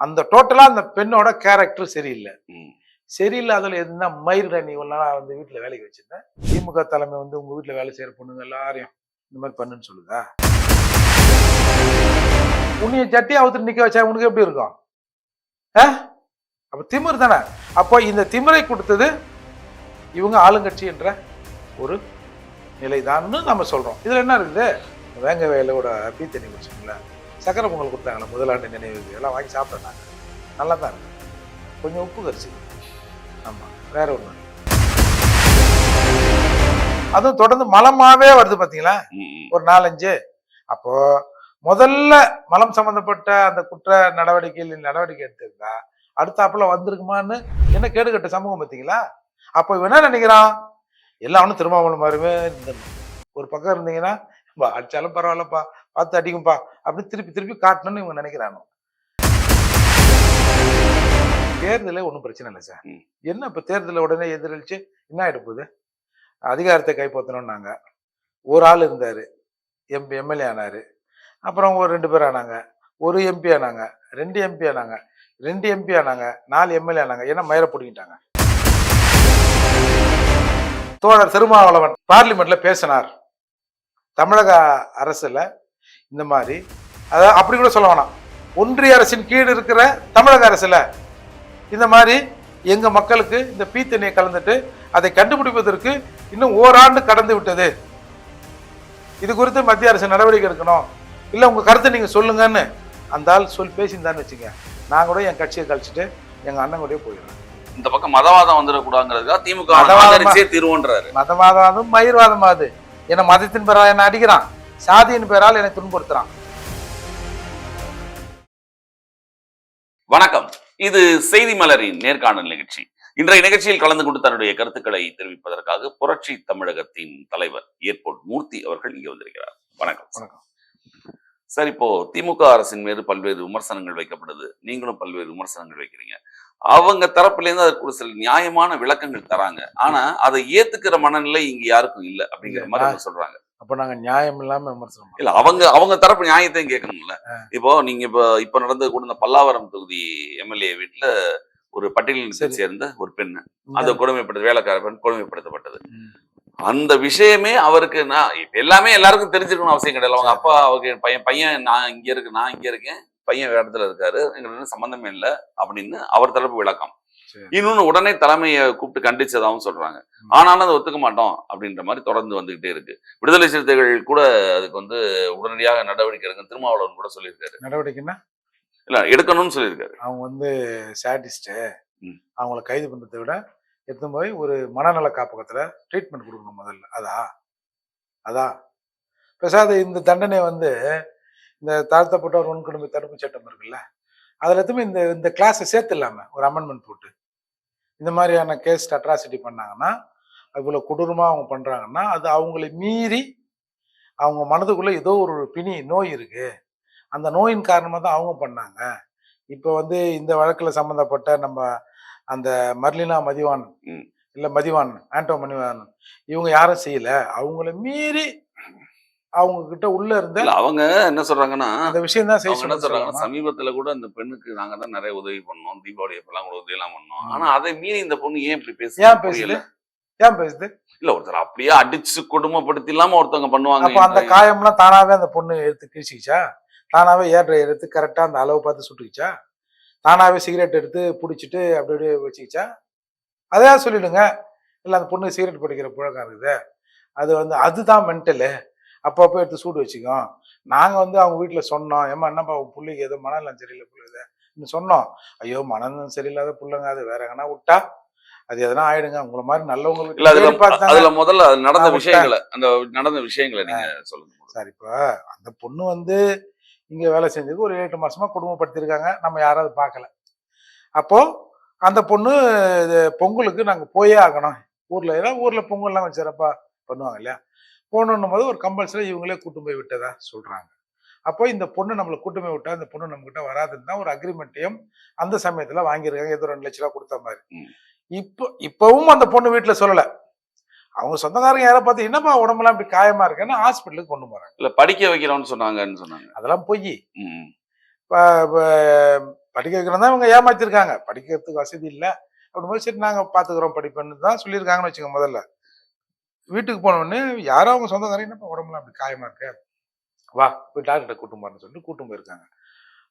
அந்த டோட்டலா அந்த பெண்ணோட கேரக்டர் சரியில்லை. சரியில்லாததுல எதுனா மயிரிட நீ நாளா வந்து வீட்டுல வேலைக்கு வச்சிருந்தேன் திமுக தலைமை வந்து உங்க வீட்டுல வேலை செய்யற பொண்ணுங்க எல்லாரையும் இந்த மாதிரி பண்ணுன்னு சொல்லுதா? உன்னைய ஜட்டி அவுத்து நிக்க வச்சா உனக்கு எப்படி இருக்கும்? ஆ? அப்ப திமிர் தானே? அப்போ இந்த திமிரை கொடுத்தது இவங்க ஆளுங்கட்சி என்ற ஒரு நிலைதான்னு நம்ம சொல்றோம். இதுல என்ன இருக்குது? வேங்க வேலையோட பீ தண்ணி குடிச்சிங்களா சக்கரை பொங்கல் கொடுத்தாங்களே முதலாண்டு நினைவு எல்லாம் வாங்கி சாப்பிட்டேன் நல்லா தான் இருக்கு. கொஞ்சம் உப்பு கரிசி. ஆமா வேற ஒண்ணு. அதுவும் தொடர்ந்து மலமாவே வருது ம். ஒரு நாலஞ்சு. அப்போ முதல்ல மலம் சம்பந்தப்பட்ட அந்த குற்ற நடவடிக்கையில் நடவடிக்கை எடுத்திருந்தா அடுத்தாப்புல வந்திருக்குமான்னு என்ன கேடுகட்ட சமூகம் பார்த்தீங்களா அப்போ இவன் என்ன நினைக்கிறான்? எல்லாம் அவனும் திருமாவளம் மாதிரிவே இருந்துடணும். ஒரு பக்கம் இருந்தீங்கன்னா "பா, அடிச்சாலும் பரவாயில்லப்பா. பார்த்து அடிக்கும்பா அப்படின்னு திருப்பி திருப்பி காட்டணும்னு இவங்க நினைக்கிறானோ? தேர்தலே ஒன்றும் பிரச்சனை இல்லை சார். என்ன இப்போ தேர்தலில் உடனே எதிரொலிச்சு என்ன ஆயிட போகுது? அதிகாரத்தை கைப்பற்றணும்னாங்க ஒரு ஆள் இருந்தார். எம்பி எம்எல்ஏ ஆனார். அப்புறம் ஒரு ரெண்டு பேர் ஆனாங்க. ஒரு எம்பி ஆனாங்க. ரெண்டு எம்பி ஆனாங்க. ரெண்டு எம்பி ஆனாங்க. நாலு எம்எல்ஏ ஆனாங்க. ஏன்னா மயிரை பிடிக்கிட்டாங்க தோழர் திருமாவளவன் பார்லிமெண்ட்ல பேசினார். தமிழக அரசுல இந்த மாதிரி. அதாவது அப்படி கூட சொல்ல வேணாம். ஒன்றிய அரசின் கீழ் இருக்கிற தமிழக அரசுல இந்த மாதிரி எங்க மக்களுக்கு இந்த பீத்தண்ணியை கலந்துட்டு அதை கண்டுபிடிப்பதற்கு இன்னும் ஓராண்டு கடந்து விட்டது. இது குறித்து மத்திய அரசு நடவடிக்கை எடுக்கணும். இல்ல உங்க கருத்தை நீங்க சொல்லுங்கன்னு அந்த ஆள் சொல் பேசியிருந்தான்னு வச்சுங்க நான் கூட என் கட்சியை கழிச்சிட்டு எங்க அண்ணன் கூடயே போயிடுறேன். இந்த பக்கம் மதவாதம் வந்துடக்கூடாதுங்கிறதுக்காக திமுக மதவாதமா- தீர்வுன்றாரு. மதவாதம் மயிர்வாதமாது என்னை மதத்தின் பேரால் என்னை அடிக்கிறான்? சாதியின் பேரால் என்னை துன்புறுத்துறான். வணக்கம். இது செய்தி மலரின் நேர்காணல் நிகழ்ச்சி. இன்றைய நிகழ்ச்சியில் கலந்து கொண்டு தன்னுடைய கருத்துக்களை தெரிவிப்பதற்காக புரட்சி தமிழகத்தின் தலைவர் ஏர்போர்ட் மூர்த்தி அவர்கள் இங்கே வந்திருக்கிறார். வணக்கம். வணக்கம். சார் இப்போ திமுக அரசின் மீது பல்வேறு விமர்சனங்கள் வைக்கப்படுது. நீங்களும் பல்வேறு விமர்சனங்கள் வைக்கிறீங்க. அவங்க தரப்புல இருந்து அதுக்கு ஒரு சில நியாயமான விளக்கங்கள் தராங்க. ஆனா அதை ஏத்துக்கிற மனநிலை இங்க யாருக்கும் இல்ல அப்படிங்கிற மாதிரி சொல்றாங்க. அப்ப நாங்க நியாயம் இல்லாம விமர்சனம். இல்ல அவங்க அவங்க தரப்பு நியாயத்தையும் கேட்கணும்ல. இப்போ நீங்க இப்போ இப்ப நடந்து கூட இந்த பல்லாவரம் தொகுதி எம்எல்ஏ வீட்டுல ஒரு பட்டியலினத்தை சரி. சேர்ந்த ஒரு பெண் அந்த இந்த- கொடுமைப்படுது வேலைக்கார பெண் கொடுமைப்படுத்தப்பட்டது. அந்த விஷயமே அவருக்கு நான் எல்லாமே எல்லாருக்கும் தெரிஞ்சிருக்கணும் அவசியம் கிடையாது அவங்க. அப்பா அவங்க பையன் பையன் நான் இங்க இருக்கு நான் இங்க இருக்கேன் பையன் வேற இடத்துல இருக்காரு எங்களுக்கு சம்பந்தமே இல்லை அப்படின்னு அவர் தரப்பு விளக்கம். இன்னொன்னு உடனே தலைமையை கூப்பிட்டு கண்டிச்சதாகவும் சொல்றாங்க. ஆனாலும் அதை ஒத்துக்க மாட்டோம் அப்படின்ற மாதிரி தொடர்ந்து வந்துகிட்டே இருக்கு. விடுதலை சிறுத்தைகள் கூட அதுக்கு வந்து உடனடியாக நடவடிக்கை எடுங்க திருமாவளவன் கூட சொல்லியிருக்காரு. நடவடிக்கைன்னா? இல்ல எடுக்கணும்னு சொல்லியிருக்காரு. அவங்க வந்து சாடிஸ்ட்டு ம். அவங்கள கைது பண்றதை விட எடுத்து போய் ஒரு மனநல காப்பகத்துல ட்ரீட்மெண்ட் கொடுக்கணும் முதல்ல. அதா? அதா? பெசாத இந்த தண்டனை வந்து இந்த தாழ்த்தப்பட்டோர் வன்கொடுமை தடுப்பு சட்டம் இருக்குல்ல அதுல எதுவுமே இந்த இந்த கிளாஸை சேர்த்து இல்லாம ஒரு அமெண்ட்மெண்ட் போட்டு இந்த மாதிரியான கேஸ் அட்ராசிட்டி பண்ணாங்கன்னா இவ்வளவு கொடூரமா அவங்க பண்றாங்கன்னா அது அவங்களை மீறி அவங்க மனதுக்குள்ள ஏதோ ஒரு பிணி நோய் இருக்கு. அந்த நோயின் காரணமா தான் அவங்க பண்ணாங்க. இப்போ வந்து இந்த வழக்குல சம்பந்தப்பட்ட நம்ம அந்த மர்லினா மதிவான். இல்ல மதிவான் ஆண்டோ மதிவான் இவங்க யாரும் செய்யல. அவங்கள மீறி அவங்க கிட்ட உள்ள இருந்த அவங்க என்ன சொல்றாங்கன்னா அந்த விஷயம் தான் செய்ய என்ன சொல்றாங்கன்னா சொல்றாங்க சமீபத்துல கூட அந்த பெண்ணுக்கு நாங்க தான் நிறைய உதவி பண்ணோம். தீபாவளி அப்பெல்லாம் கூட உதவி எல்லாம் பண்ணோம். ஆனா அதை மீறி இந்த பொண்ணு ஏன் இப்படி பேச ஏன் பேசுது? ஏன் பேசுது? இல்ல ஒருத்தர் அப்படியே அடிச்சு கொடுமைப்படுத்தி இல்லாம ஒருத்தவங்க பண்ணுவாங்க அப்ப அந்த காயம்லாம் தானாவே அந்த பொண்ணு எடுத்து கிழிச்சிக்கிச்சா? தானாவே ஏர் எடுத்து கரெக்டா அந்த அளவு பார்த்து சுட்டுக்கிச்சா? தானாவே சிகரெட் எடுத்து பிடிச்சிட்டு அப்படி அப்படியே வச்சுக்கிச்சா? அதே சொல்லிடுங்க. இல்லை அந்த பொண்ணு சிகரெட் பிடிக்கிற புழக்கம் இருக்குது. அது வந்து அதுதான் மென்டலு அப்பப்போ எடுத்து சூடு வச்சுக்கோ நாங்கள் வந்து அவங்க வீட்டில் சொன்னோம் ஏமா என்னப்பா பிள்ளைக்கு ஏதோ மனநலம் சரியில்லை பிள்ளைது சொன்னோம். ஐயோ மனநலம் சரியில்லாத பிள்ளைங்க அது வேற எங்கன்னா விட்டா? அது எதனா ஆயிடுங்க உங்களை மாதிரி நல்லவங்க இல்ல அதுல முதல்ல நடந்த விஷயங்களை அந்த நடந்த விஷயங்களை நீங்க சொல்லுங்க சார் இப்போ அந்த பொண்ணு வந்து இங்க வேலை செஞ்சது ஒரு எட்டு மாசமா குடும்பப்படுத்தியிருக்காங்க. நம்ம யாராவது பார்க்கல. அப்போ அந்த பொண்ணு இது பொங்கலுக்கு நாங்க போயே ஆகணும். ஊர்ல ஏதாவது ஊர்ல பொங்கல்லாம் வச்சிருப்பா பண்ணுவாங்க இல்லையா? போகணுன்னும் போது ஒரு கம்பல்சரி இவங்களே கூட்டு போய் விட்டதா சொல்றாங்க. அப்போ இந்த பொண்ணு நம்மளை கூட்டு போய் விட்டா இந்த பொண்ணு நம்ம கிட்ட வராதுன்னு தான் ஒரு அக்ரிமெண்ட்டையும் அந்த சமயத்துல வாங்கியிருக்காங்க. ஏதோ ரெண்டு லட்ச ரூபா கொடுத்த மாதிரி. இப்போ இப்பவும் அந்த பொண்ணு வீட்டுல சொல்லல. அவங்க சொந்தக்காரங்க யாரை பார்த்து என்னப்பா உடம்பெல்லாம் இப்படி காயமா இருக்குன்னு ஹாஸ்பிட்டலுக்கு கொண்டு போறாங்க. இல்ல படிக்க வைக்கிறோம்னு சொன்னாங்கன்னு சொன்னாங்க. அதெல்லாம் பொய். படிக்க வைக்கிறதா இவங்க ஏமாத்திருக்காங்க. படிக்கிறதுக்கு வசதி இல்லை. அப்படிங்கும்போது சரி நாங்க பாத்துக்கிறோம் படிப்பேன்னு தான் சொல்லியிருக்காங்கன்னு வச்சுக்கோங்க முதல்ல. வீட்டுக்கு போன உடனே யாரோ அவங்க சொந்தக்காரங்க என்னப்பா உடம்புல அப்படி காயமா இருக்க? வா போய் டாக்டர்கிட்ட கூட்டும் போறேன்னு சொல்லிட்டு கூட்டும் போயிருக்காங்க.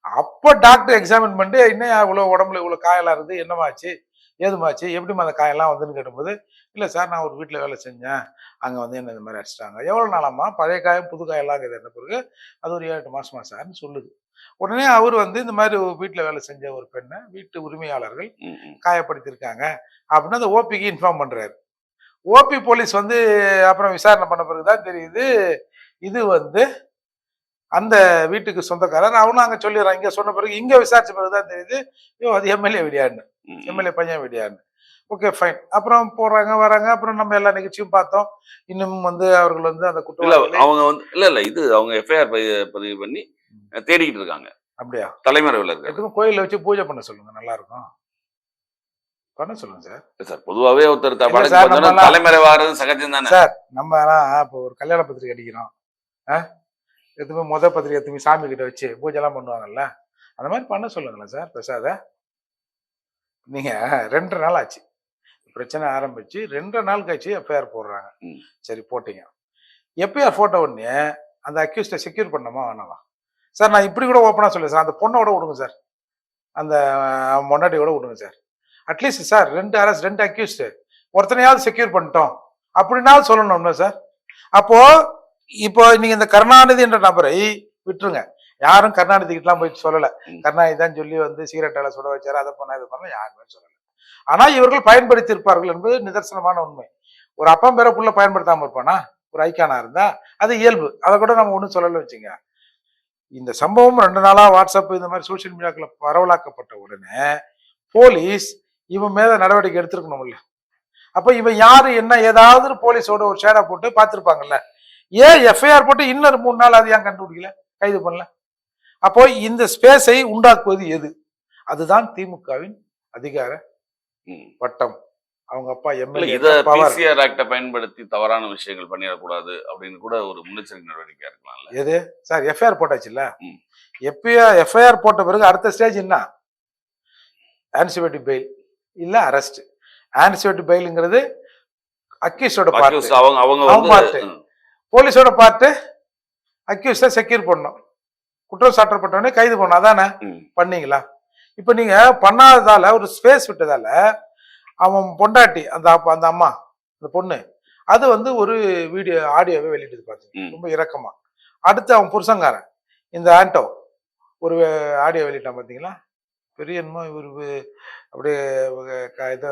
அப்போ டாக்டர் எக்ஸாமின் பண்ணிட்டு என்ன இவ்வளோ உடம்புல இவ்வளோ காயெல்லாம் இருக்குது? என்னமாச்சு ஏதுமாச்சு எப்படிம்மா அந்த காயெல்லாம் வந்துன்னு கேட்டும்போது இல்லை சார் நான் ஒரு வீட்டில் வேலை செஞ்சேன். அங்கே வந்து என்ன இந்த மாதிரி அடிச்சிட்டாங்க. எவ்வளோ நாளாம்மா? பழைய காயம் புது காயெல்லாம் இருக்குது என்ன பிறகு? அது ஒரு ஏழு எட்டு மாசமா சார்னு சொல்லுது. உடனே அவர் வந்து இந்த மாதிரி வீட்டில் வேலை செஞ்ச ஒரு பெண்ணை வீட்டு உரிமையாளர்கள். காயப்படுத்தியிருக்காங்க. அப்படின்னு அந்த ஓபிக்கு இன்ஃபார்ம் பண்றாரு. ஓபி போலீஸ் வந்து அப்புறம் விசாரணை பண்ண பிறகுதான் தெரியுது இது வந்து அந்த வீட்டுக்கு சொந்தக்காரர். அவனும் அங்க சொல்லிடுறான் இங்க சொன்ன பிறகு இங்க விசாரிச்ச பிறகுதான் தெரியுது ஐயோ அது எம்எல்ஏ விடியான்னு. எம்எல்ஏ பையன் விடியான்னு. ஓகே ஃபைன் அப்புறம் போறாங்க வராங்க அப்புறம் நம்ம எல்லா நிகழ்ச்சியும் பார்த்தோம். இன்னும் வந்து அவர்கள் வந்து அந்த குற்றவாளிகளை அவங்க வந்து இல்ல இல்ல இது அவங்க எஃப்ஐஆர் பதிவு பண்ணி தேடிக்கிட்டு இருக்காங்க. அப்படியா? தலைமறைவில் எதுக்கும் கோயில்ல வச்சு பூஜை பண்ண சொல்லுங்க நல்லா இருக்கும். பண்ண சொல்லுங்க சார். சார் பொதுவாவே ஒருத்தர் த- இல்ல வழக்கு சார், வந்தோடனே நம்மலாம் தலைமறைவாகிறது சகஜம் தானே? சார் நம்ம இப்போ ஒரு கல்யாண பத்திரிக்கை அடிக்கிறோம். எதுவுமே முத பத்திரிக்கை எதுவுமே சாமி கிட்ட வச்சு பூஜைலாம் பண்ணுவாங்கல்ல? அந்த மாதிரி பண்ண சொல்லுங்களேன் சார் பிரசாத. நீங்க ரெண்டரை நாள் ஆச்சு. பிரச்சனை ஆரம்பிச்சு ரெண்டரை நாள் கழிச்சு எஃப்ஐஆர் போடுறாங்க. சரி போட்டீங்க. எஃப்ஐஆர் போட்ட உடனே அந்த அக்யூஸ்டை செக்யூர் பண்ணணுமா வேணாமா? சார் நான் இப்படி கூட ஓப்பனாக சொல்லுவேன் சார். அந்த பொண்ணோட விடுங்க சார். அந்த அஹ், முன்னாடியோட விடுங்க சார். அட்லீஸ்ட் சார் ரெண்டு அரசு ரெண்டு அக்யூஸ்டு ஒருத்தனையாவது செக்யூர் பண்ணிட்டோம். அப்படின்னாவது சொல்லணும்ல சார் அப்போ இப்போ நீங்க இந்த கருணாநிதி என்ற நபரை விட்டுருங்க. யாரும் கருணாநிதி கிட்டலாம் போய் சொல்லல. கருணாநிதி தான் சொல்லி வந்து சிகரெட்டால சுட வச்சாரு அதை பண்ண இதை பண்ண யாருமே சொல்லல. ஆனா இவர்கள் பயன்படுத்தி இருப்பார்கள் என்பது நிதர்சனமான உண்மை. ஒரு அப்பம் பேர புள்ள பயன்படுத்தாம இருப்பானா? ஒரு ஐக்கானா இருந்தா அது இயல்பு. அதை கூட நம்ம ஒண்ணும் சொல்லல வச்சுங்க. இந்த சம்பவம் ரெண்டு நாளா வாட்ஸ்அப் இந்த மாதிரி சோஷியல் மீடியாக்களை பரவலாக்கப்பட்ட உடனே போலீஸ் இவன் மேல நடவடிக்கை எடுத்திருக்கணும்ல அப்ப இவன் யாரு என்ன ஏதாவது போலீஸோட ஒரு ஷேடா போட்டு பார்த்திருப்பாங்கல்ல. ஏன் எஃப்ஐஆர் போட்டு இன்னொரு மூணு நாள் அது ஏன் கண்டுபிடிக்கல? கைது பண்ணல. அப்போ இந்த ஸ்பேஸை உண்டாக்குவது எது? அதுதான் திமுகவின் அதிகார. வட்டம். அவங்க அப்பா எம்எல்ஏ இத பவர் பிசிஆர் ஆக்ட பயன்படுத்தி தவறான விஷயங்கள் பண்ணிடக்கூடாது அப்படின்னு கூட ஒரு முன்னெச்சரிக்கை நடவடிக்கை இருக்கலாம்ல. எது? சார் எஃப்ஐஆர் போட்டாச்சுல்ல. எஃப்ஐஆர் எஃப்ஐஆர் போட்ட பிறகு அடுத்த ஸ்டேஜ் என்ன? ஆன்சிபேட்டிவ் பெயில் இல்ல அரெஸ்ட் ஆன்சிபேட்டிவ் பெயிலுங்கிறது அக்யூஸோட பார்ட் அவங்க பார்த்து. போலீஸோட பார்ட்டு அக்யூஸை செக்யூர் பண்ணணும் குற்றம் சாட்டப்பட்டவனே கைது பண்ணணும் அதானே? பண்ணீங்களா? இப்போ நீங்க பண்ணாததால ஒரு ஸ்பேஸ் விட்டதால அவன் பொண்டாட்டி அந்த அப்பா அந்த அம்மா அந்த பொண்ணு அது வந்து ஒரு வீடியோ ஆடியோவை வெளியிட்டது பார்த்தீங்க ம். ரொம்ப இரக்கமா. அடுத்து அவன் புருஷங்காரன் இந்த ஆண்டோ ஒரு ஆடியோ வெளியிட்டான் பார்த்தீங்களா பெரிய என்னமோ இவர் அப்படியே இதை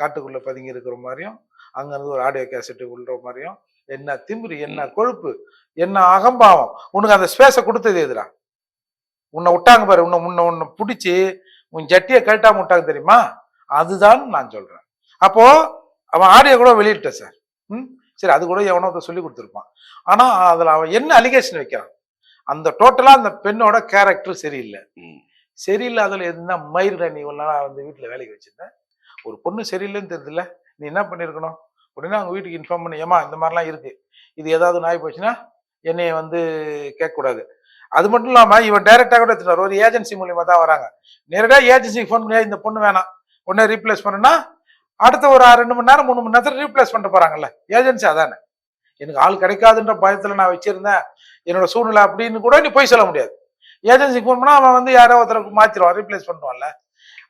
காட்டுக்குள்ள பதுங்கி இருக்கிற மாதிரியும் அங்கேருந்து ஒரு ஆடியோ கேசட்டு உள்ள மாதிரியும் என்ன திமிரு என்ன கொழுப்பு என்ன அகம்பாவம். உனக்கு அந்த ஸ்பேஸை கொடுத்தது எதுடா? உன்னை விட்டாங்க பாரு உன்னை உன்னை உன்னை பிடிச்சி உன் ஜட்டியை கழட்டாம விட்டாங்க தெரியுமா? அதுதான் நான் சொல்றேன். அப்போ அவன் ஆடியோ கூட வெளியிட்ட சார். ம்? சரி அது கூட எவனோ சொல்லி கொடுத்துருப்பான். ஆனா அதுல அவன் என்ன அலிகேஷன் வைக்கிறான்? அந்த டோட்டலா அந்த பெண்ணோட கேரக்டர் சரியில்லை. ம். சரியில்லாததுல எதுனா நீ இவ்வளவு நாள் வந்து வீட்டில் வேலைக்கு வச்சுருந்தேன் ஒரு பொண்ணு சரியில்லைன்னு தெரியல நீ என்ன பண்ணியிருக்கணும் உடனே அவங்க வீட்டுக்கு இன்ஃபார்ம் பண்ணி ஏமா இந்த மாதிரிலாம் இருக்குது இது ஏதாவது நாய் போச்சுன்னா என்னைய வந்து கேட்கக்கூடாது. அது மட்டும் இல்லாமல் இவன் டைரெக்டாக கூட எடுத்துட்டார் ஒரு ஏஜென்சி மூலியமாக தான் வராங்க. நேரடியாக ஏஜென்சிக்கு ஃபோன் பண்ணி இந்த பொண்ணு வேணாம். உடனே ரீப்ளேஸ் பண்ணுன்னா அடுத்த ஒரு ரெண்டு மணி நேரம் மூணு மணி நேரத்தில் ரீப்ளேஸ் பண்ணிட்டு போகிறாங்கல்ல ஏஜென்சி அதானே. எனக்கு ஆள் கிடைக்காதுன்ற பயத்தில் நான் வச்சுருந்தேன். என்னோட சூழ்நிலை அப்படின்னு கூட நீ போய் சொல்ல முடியாது. ஏஜென்சிக்கு ஃபோன் அவன் வந்து யாரோ ஒருத்தருக்கு மாற்றிடுவான் ரீப்ளேஸ் பண்ணுவான்ல.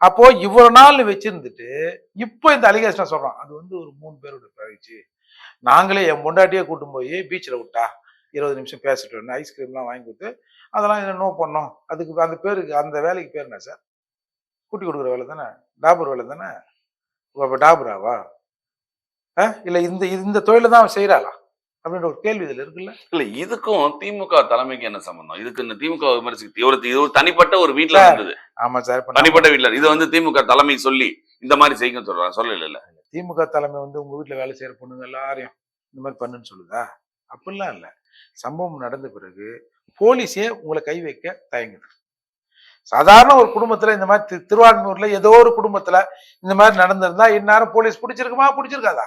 அப்போ இவ்வளவு நாள் வச்சுருந்துட்டு வச்சிருந்துட்டு இப்போ இந்த அலிகேஷனை சொல்றான் அது வந்து ஒரு மூணு பேரோட பயிற்சி நாங்களே என் பொண்டாட்டியே கூட்டும் போய் பீச்சில் விட்டா இருபது நிமிஷம் பேசிட்டு வரணும் ஐஸ்கிரீம்லாம் வாங்கி கொடுத்து அதெல்லாம் என்ன நோ பண்ணோம். அதுக்கு அந்த பேருக்கு அந்த வேலைக்கு பேர் என்ன சார் கூட்டி கொடுக்குற வேலை தானே? டாபர் வேலை தானே? இப்போ டாபராவா? ஆ? இல்லை இந்த இந்த தொழிலை தான் அவன் செய்கிறாளா அப்படின்ற ஒரு கேள்வி இதில் இருக்குல்ல? இல்ல இதுக்கும் திமுக தலைமைக்கு என்ன சம்பந்தம்? இதுக்கு இந்த திமுக விமர்சிக்க ஒரு இது ஒரு தனிப்பட்ட ஒரு வீட்ல சார், இருந்தது ஆமாம் சார் தனிப்பட்ட வீட்ல. இது வந்து திமுக தலைமை சொல்லி இந்த மாதிரி செய்யுங்க சொல்றாங்க. சொல்லல இல்ல. திமுக தலைமை வந்து உங்க வீட்டில் வேலை செய்கிற பொண்ணுங்க எல்லாரையும் இந்த மாதிரி பண்ணுன்னு சொல்லுதா? அப்படிலாம் இல்லை. சம்பவம் நடந்த பிறகு போலீஸே உங்களை கை வைக்க தயங்குது. சாதாரண ஒரு குடும்பத்துல இந்த மாதிரி திருவான்மூர்ல ஏதோ ஒரு குடும்பத்துல இந்த மாதிரி நடந்திருந்தா இந்நேரம் போலீஸ் பிடிச்சிருக்குமா? பிடிச்சிருக்காதா?